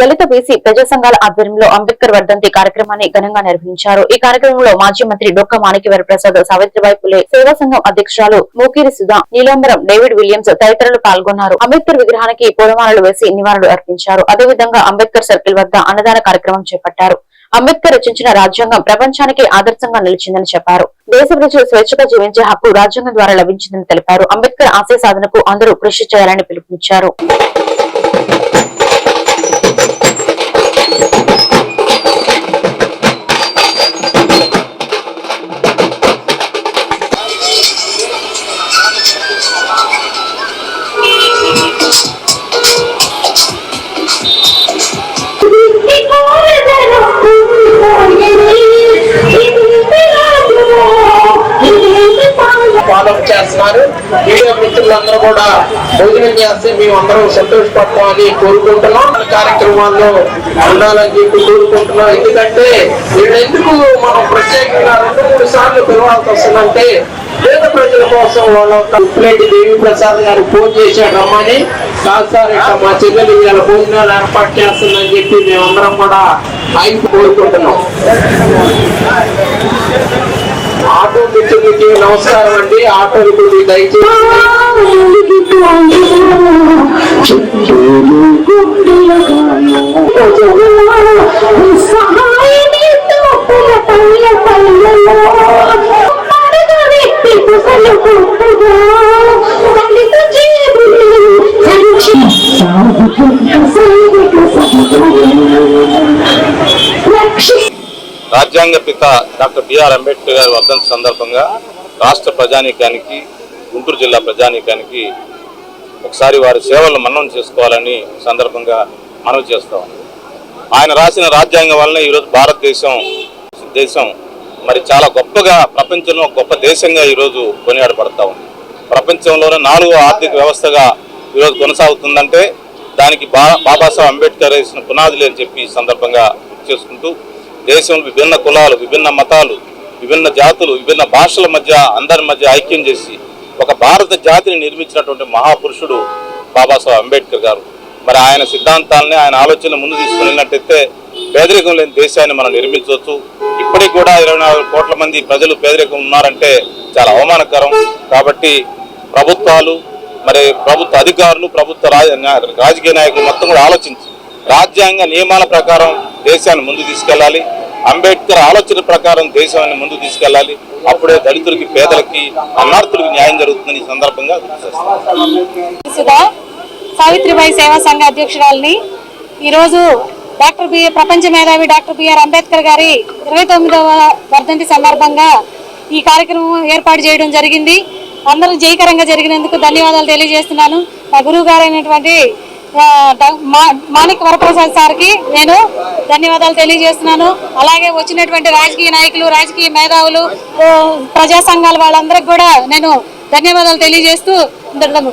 దళిత BC ప్రజా సంఘాల ఆధ్వర్యంలో అంబేద్కర్ వర్ధంతి కార్యక్రమాన్ని ఘనంగా నిర్వహించారు. ఈ కార్యక్రమంలో మాజీ మంత్రి డొక్క మాణిక్యవర ప్రసాద్ సావిత్రిబాయి పులే సేవా సంఘం అధ్యక్షురాలు మూకిరి సుధా నీలాంబరం డేవిడ్ విలియమ్స్ తదితరులు పాల్గొన్నారు. అంబేద్కర్ విగ్రహానికి పూలమాలలు వేసి నివాళులు అర్పించారు. అదేవిధంగా అంబేద్కర్ సర్కిల్ వద్ద అన్నదాన కార్యక్రమం చేపట్టారు. అంబేద్కర్ రచించిన రాజ్యాంగం ప్రపంచానికి ఆదర్శంగా నిలిచిందని చెప్పారు. దేశ ప్రజలు స్వేచ్ఛగా జీవించే హక్కు రాజ్యాంగం ద్వారా లభించిందని తెలిపారు. అంబేద్కర్ ఆశయ సాధనకు అందరూ కృషి చేయాలని పిలుపునిచ్చారు. Thank you. ఫాలో చేస్తున్నారు. మీడియా మిత్రులందరూ కూడా భోజనం చేస్తే మేము అందరం సంతోషపడతామని కోరుకుంటున్నాం. మన కార్యక్రమాల్లో ఉండాలని చెప్పి కోరుకుంటున్నాం. ఎందుకంటే వీళ్ళెందుకు మనం ప్రత్యేకంగా రెండు మూడు సార్లు పిలవాల్సి వస్తుందంటే పేద ప్రజల కోసం వాళ్ళ ఉప్పులేటి దేవి ప్రసాద్ గారు ఫోన్ చేశాడు రమ్మని. కాదు మా చెల్లెలు ఇవాళ భోజనాలు ఏర్పాటు చేస్తుందని చెప్పి మేమందరం కూడా ఆయన కోరుకుంటున్నాం. ఆటో మిత్రులకి నమస్కారం అండి. ఆటో మిత్రులు దయచేసి రాజ్యాంగ పిత డాక్టర్ బిఆర్ అంబేద్కర్ గారి వర్ధంతి సందర్భంగా రాష్ట్ర ప్రజానీకానికి గుంటూరు జిల్లా ప్రజానీకానికి ఒకసారి వారి సేవలను మన్నం చేసుకోవాలని సందర్భంగా మనవి చేస్తాం ఆయన రాసిన రాజ్యాంగం వలన ఈరోజు భారతదేశం దేశం మరి చాలా గొప్పగా ప్రపంచంలో గొప్ప దేశంగా ఈరోజు కొనియాడబడతా ఉంది. ప్రపంచంలోనే నాలుగో ఆర్థిక వ్యవస్థగా ఈరోజు కొనసాగుతుందంటే దానికి బా బాబాసాహెబ్ అంబేద్కర్ వేసిన పునాదులు అని చెప్పి సందర్భంగా చేసుకుంటూ దేశంలో విభిన్న కులాలు విభిన్న మతాలు విభిన్న జాతులు విభిన్న భాషల మధ్య అందరి మధ్య ఐక్యం చేసి ఒక భారత జాతిని నిర్మించినటువంటి మహాపురుషుడు బాబాసాహెబ్ అంబేద్కర్ గారు. మరి ఆయన సిద్ధాంతాలని ఆయన ఆలోచన ముందు తీసుకుని వెళ్ళినట్టయితే పేదరికం లేని దేశాన్ని మనం నిర్మించవచ్చు. ఇప్పటికి కూడా ఇరవై నాలుగు కోట్ల మంది ప్రజలు పేదరికం ఉన్నారంటే చాలా అవమానకరం. కాబట్టి ప్రభుత్వాలు మరి ప్రభుత్వ అధికారులు ప్రభుత్వ రాజ- రాజకీయ నాయకులు మొత్తం కూడా ఆలోచించి రాజ్యాంగ నియమాల ప్రకారం దేశాన్ని ముందు తీసుకెళ్ళాలి. అంబేద్కర్ ఆలోచన ప్రకారం దేశాన్ని ముందు తీసుకెళ్ళాలి. అప్పుడే దళితులకి పేదలకి అన్నార్థులకి న్యాయం జరుగుతుందని ఈ సందర్భంగా సుధా సావిత్రిబాయి సేవా సంఘ అధ్యక్షురాలని ఈరోజు డాక్టర్ బి ప్రపంచ మేధావి డాక్టర్ బిఆర్ అంబేద్కర్ గారి ఇరవై తొమ్మిదవ వర్ధంతి సందర్భంగా ఈ కార్యక్రమం ఏర్పాటు చేయడం జరిగింది. అందరూ జయకరంగా జరిగినందుకు ధన్యవాదాలు తెలియజేస్తున్నాను. నా గురువు గారైనటువంటి మాణిక్ వరప్రసాద్ సార్కి నేను ధన్యవాదాలు తెలియజేస్తున్నాను. అలాగే వచ్చినటువంటి రాజకీయ నాయకులు రాజకీయ మేధావులు ప్రజా సంఘాల వాళ్ళందరికీ కూడా నేను ధన్యవాదాలు తెలియజేస్తూ